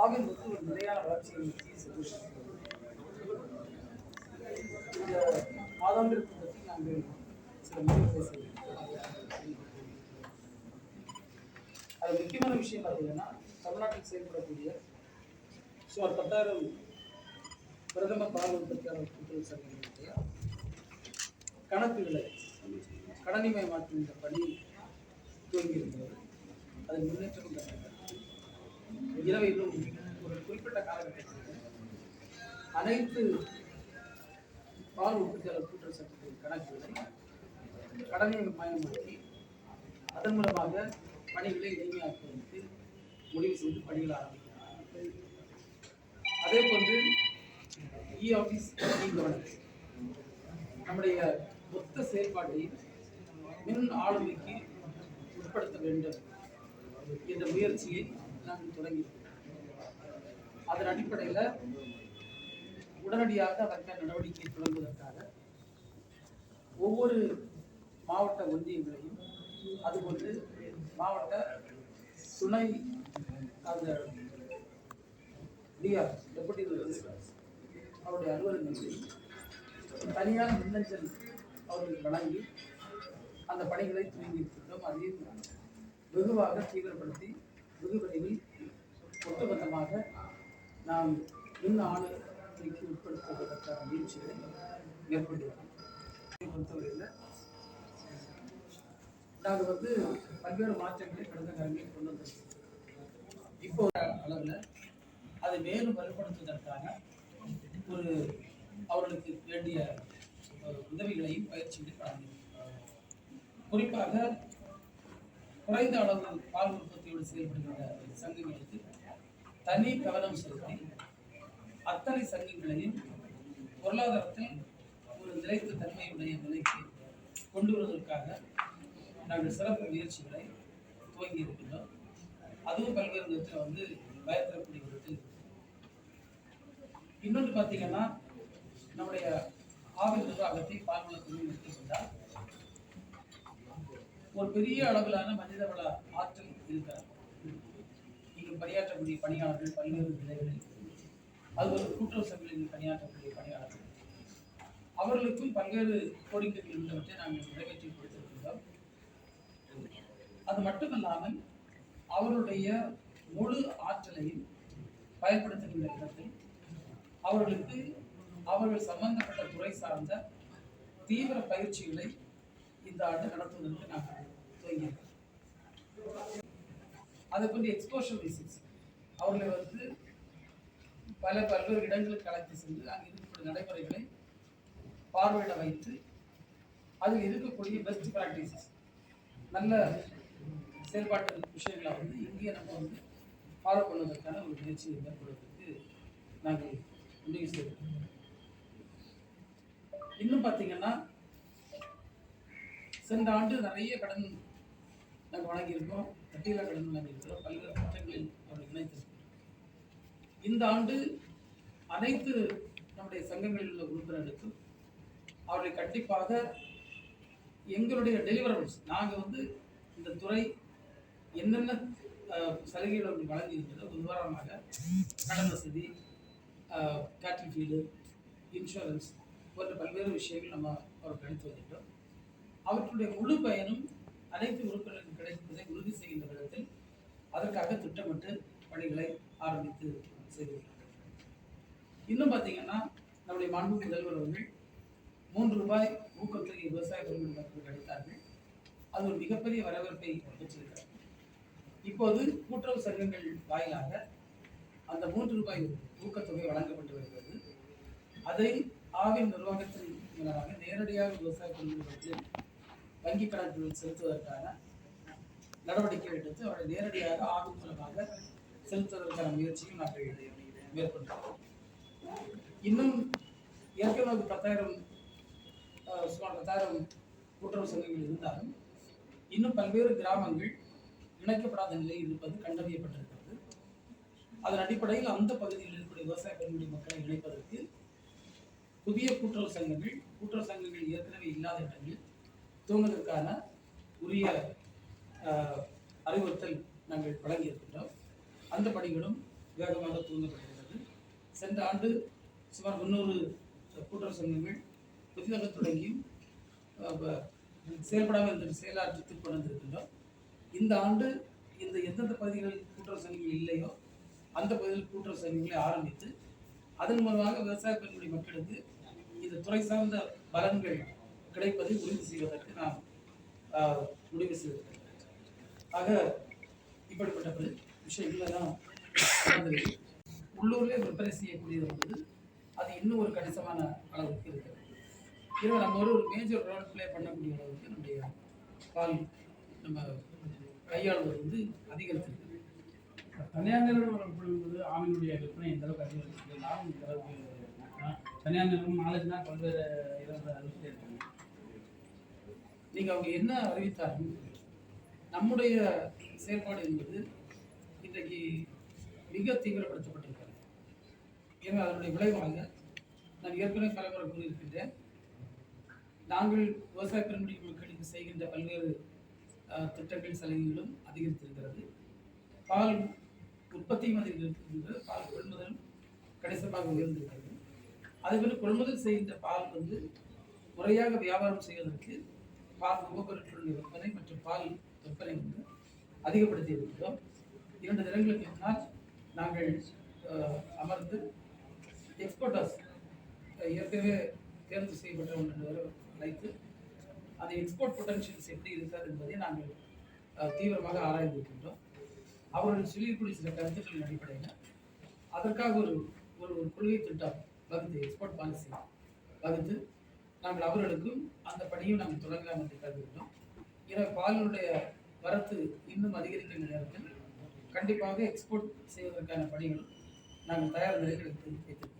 ஆவின் வந்து ஒரு நிலையான வளர்ச்சியை இந்த மாதாந்திரத்தை பற்றி நாங்கள் சில அது முக்கியமான விஷயம் பார்த்தீங்கன்னா தமிழ்நாட்டில் செயல்படக்கூடிய சுமார் பத்தாயிரம் பிரதம பால் உற்பத்தியாளர் கூட்டுறவு சங்கங்களுடைய கணக்குகளை கடனிமயமாக்குகின்ற பணி துவங்கியிருக்கிறது அது முன்னேற்றம் கண்டிருக்கிறது ஒரு குறிப்பிட்ட காலகட்டத்தில் அனைத்து பால் உற்பத்தியாளர் கூட்டுறவு சட்டத்தின் கணக்குகளை பயன்படுத்தி அதன் மூலமாக பணிகளை எளிமையாக்குவதற்கு முடிவு செய்து பணிகள் ஆரம்பிக்கிறார் அதே போன்று இ ஆஃபீஸ் இ கவர்னன்ஸ் நம்முடைய மொத்த செயல்பாட்டையும் மின் ஆளுமைக்கு கட்டுப்படுத்த வேண்டும். என்ற முயற்சியை நாங்கள் தொடங்கி அதன் அடிப்படையில் உடனடியாக அதற்கான நடவடிக்கை தொடங்குவதற்காக ஒவ்வொரு மாவட்ட ஒன்றியங்களையும் அதுபோன்று மாவட்ட துணை அந்த டிஆர் டெபுட்டி அவருடைய அலுவலகங்களில் தனியான மின்னஞ்சல் அவர்களுக்கு வழங்கி அந்த பணிகளை துவங்கியிருக்கின்றோம் அதையும் வெகுவாக தீவிரப்படுத்தி வெகு விரைவில் ஒட்டுமொத்தமாக நாம் மின் ஆளுநருக்கு உட்படுத்துவதற்கான முயற்சிகளை மேற்கொண்டிருக்கிறோம். பொறுத்தவரையில் நாங்கள் வந்து பல்வேறு மாற்றங்களை கடந்த காலங்களில் கொண்டு வந்திருக்கோம் இப்போ அளவில் அதை மேலும் வலுப்படுத்துவதற்கான ஒரு அவர்களுக்கு வேண்டிய உதவிகளையும் பயிற்சிகளையும் வழங்கியிருக்கிறோம். குறிப்பாக குறைந்த அளவு பால் உற்பத்தியோடு செயல்படுகின்ற சங்கங்களுக்கு தனி கவனம் செலுத்தி அத்தனை சங்கங்களையும் பொருளாதாரத்தில் ஒரு நிலைத்த தன்மையுடைய நிலைக்கு கொண்டு வருவதற்காக நாங்கள் சிறப்பு முயற்சிகளை துவங்கி இருக்கின்றோம். அதுவும் பல்வேறு விதத்தில் வந்து பயத்தரக்கூடிய விதத்தில் இன்னொன்று பார்த்தீங்கன்னா நம்முடைய ஆவிர்வாகத்தை நிர்வாகத்தை பால்வளத்துறையில் எடுத்துக்கொண்டால் ஒரு பெரிய அளவிலான மனிதவள ஆற்றல் இருக்கிறார் இங்கு பணியாற்றக்கூடிய பணியாளர்கள் பல்வேறு நிலைகளில் அது ஒரு கூட்டுறவு சங்கங்களில் பணியாற்றக்கூடிய பணியாளர்கள். அவர்களுக்கும் பல்வேறு கோரிக்கைகள் உள்ளவற்றை நாங்கள் நிறைவேற்றி கொடுத்திருக்கின்றோம். அது மட்டுமல்லாமல் அவருடைய முழு ஆற்றலையும் பயன்படுத்துகின்ற விதத்தில் அவர்களுக்கு அவர்கள் சம்பந்தப்பட்ட துறை சார்ந்த தீவிர பயிற்சிகளை இந்த ஆண்டு நடத்துவதற்கு நாங்கள் துவங்கியிருக்கோம் அதை கொஞ்சம் எக்ஸ்போஷர் விசிட்ஸ் அவர்களை வந்து பல பல்வேறு இடங்களுக்கு அழைத்து சென்று அங்கே இருக்கக்கூடிய நடைமுறைகளை பார்வையிட வைத்து அதில் இருக்கக்கூடிய பெஸ்ட் ப்ராக்டிசஸ் நல்ல செயல்பாட்டு விஷயங்களை வந்து இங்கேயே நம்ம வந்து ஃபாலோ பண்ணுவதற்கான ஒரு முயற்சியை மேற்கொள்வதற்கு நாங்கள் முடிவு செய்வோம் இன்னும் பார்த்தீங்கன்னா சென்ற ஆண்டு நிறைய கடன் நாங்கள் வழங்கியிருக்கோம் கட்டியில்லா கடன் வழங்கியிருக்கிறோம் பல்வேறு பட்டங்களில் அவர்கள் இணைத்திருக்கிறோம் இந்த ஆண்டு அனைத்து நம்முடைய சங்கங்களில் உள்ள உறுப்பினர்களுக்கும் அவர்களை கண்டிப்பாக எங்களுடைய டெலிவரபிள்ஸ் நாங்கள் வந்து இந்த துறை என்னென்ன சலுகைகள் அவர்கள் வழங்கியிருக்கிறதோ உதாரணமாக கடன் வசதி கேட்டில் ஃபீல்டு இன்சூரன்ஸ் போன்ற பல்வேறு விஷயங்கள் நம்ம அவருக்கு அளித்து வருகிறோம் அவற்றுடைய முழு பயனும் அனைத்து உறுப்பினர்களுக்கும் கிடைப்பதை உறுதி செய்கின்ற விதத்தில் அதற்காக திட்டமிட்டு பணிகளை ஆரம்பித்து செய்துள்ளோம் இன்னும் பார்த்தீங்கன்னா நம்முடைய மாண்பு முதல்வர் அவர்கள் மூன்று ரூபாய் ஊக்கத்தொகை விவசாய பெருமின் மக்களுக்கு அளித்தார்கள். அது ஒரு மிகப்பெரிய வரவேற்பை பெற்றிருக்கிறது. இப்போது கூட்டுறவு சங்கங்கள் வாயிலாக அந்த மூன்று ரூபாய் ஊக்கத்தொகை வழங்கப்பட்டு வருகிறது. அதை ஆவின் நிர்வாகத்தின் மூலமாக நேரடியாக விவசாய பெருமின் வங்கி கணக்குகள் செலுத்துவதற்கான நடவடிக்கை எடுத்து அவரை நேரடியாக ஆவின் மூலமாக செலுத்துவதற்கான முயற்சியும் நாங்கள் மேற்கொண்டோம் இன்னும் ஏற்கனவே பத்தாயிரம் சுமார் பத்தாயிரம் கூட்டுறவு சங்கங்கள் இருந்தாலும் இன்னும் பல்வேறு கிராமங்கள் இணைக்கப்படாத நிலையில் இருப்பது கண்டறியப்பட்டிருக்கிறது. அதன் அடிப்படையில் அந்த பகுதியில் இருக்கக்கூடிய விவசாய பெருங்குடி மக்களை இணைப்பதற்கு புதிய கூட்டுறவு சங்கங்கள் கூட்டுறவு சங்கங்கள் ஏற்கனவே இல்லாத இடங்களில் தூங்குவதற்கான உரிய அறிவுறுத்தல் நாங்கள் வழங்கியிருக்கின்றோம். அந்த பணிகளும் வேகமாக தூங்கப்படுகிறது சென்ற ஆண்டு சுமார் முந்நூறு கூட்டுறவு சங்கங்கள் புதிதாக தொடங்கியும் செயல்படாமல் இருந்த செயலாற்றி கொண்டு வந்திருக்கின்றோம் இந்த ஆண்டு இந்த எந்தெந்த பகுதிகளில் கூட்டுறவு சங்கங்கள் இல்லையோ அந்த பகுதியில் கூட்டுறவு சங்கங்களை ஆரம்பித்து அதன் மூலமாக விவசாய பெண்களுடைய மக்களுக்கு இந்த துறை சார்ந்த பலன்கள் கிடைப்பதை உறுதி செய்வதற்கு நாம் முடிவு செய்திருக்கிறோம். ஆக இப்படிப்பட்ட பல விஷயங்கள் தான் உள்ளூரில் விற்பனை செய்யக்கூடியது என்பது அது இன்னும் ஒரு கணிசமான அளவுக்கு இருக்கிறது. இது நம்ம ஒரு ஒரு மேஜர் ரோல் பிளே பண்ணக்கூடிய அளவுக்கு நம்முடைய பால் நம்ம கையாளுவது வந்து அதிகரித்திருக்கு தனியார் நிறுவனம் பொழுது ஆவினுடைய விற்பனை எந்த அளவுக்கு அதிகரிச்சிருக்கு லாபம் எந்த அளவுக்கு தனியார் நிறுவனம் நாலேஜ்னா பல்வேறு இடங்களை அனுப்பிட்டே இருக்காங்க நீங்கள் அவங்க என்ன அறிவித்தாலும் நம்முடைய செயல்பாடு என்பது இன்றைக்கு மிக தீவிரப்படுத்தப்பட்டிருக்கிறது. ஏன்னா அதனுடைய விளைவாக நான் ஏற்கனவே பலமுறை கூறியிருக்கின்றேன். நாங்கள் விவசாய பெருமுடி மக்களுக்கு செய்கின்ற பல்வேறு திட்டங்கள் சலுகைகளும் அதிகரித்திருக்கிறது. பால் உற்பத்தியும் அதிகரித்திருக்கிறது பால் கொள்முதலும் கணிசமாக உயர்ந்திருக்கிறது. அதேபோல் கொள்முதல் செய்கின்ற பால் வந்து முறையாக வியாபாரம் செய்வதற்கு பால் உபபொருட்களுடைய விற்பனை மற்றும் பால் விற்பனை வந்து அதிகப்படுத்தி இருக்கிறோம். இரண்டு தினங்களுக்கு முன்னால் நாங்கள் அமர்ந்து எக்ஸ்போர்ட்டர்ஸ் ஏற்கனவே தேர்வு செய்யப்பட்ட ஒன்று வைத்து அந்த எக்ஸ்போர்ட் பொட்டன்ஷியல்ஸ் எப்படி இருக்கார் என்பதை நாங்கள் தீவிரமாக ஆராய்ந்திருக்கின்றோம் அவர்கள் சொல்லக்கூடிய சில கருத்துக்களின் அடிப்படையில் அதற்காக ஒரு ஒரு ஒரு கொள்கை திட்டம் வகுத்து எக்ஸ்போர்ட் பாலிசி வகுத்து நாங்கள் அவர்களுக்கும் அந்த பணியும் நாம் தொடங்கலாம் என்று கருதுகிறோம். ஏன்னா பாலினுடைய வரத்து இன்னும் அதிகரிக்கின்ற நேரத்தில் கண்டிப்பாக எக்ஸ்போர்ட் செய்வதற்கான பணிகளும் நாங்கள் தயார் நிலையில் எடுத்து வைத்திருக்கிறோம்.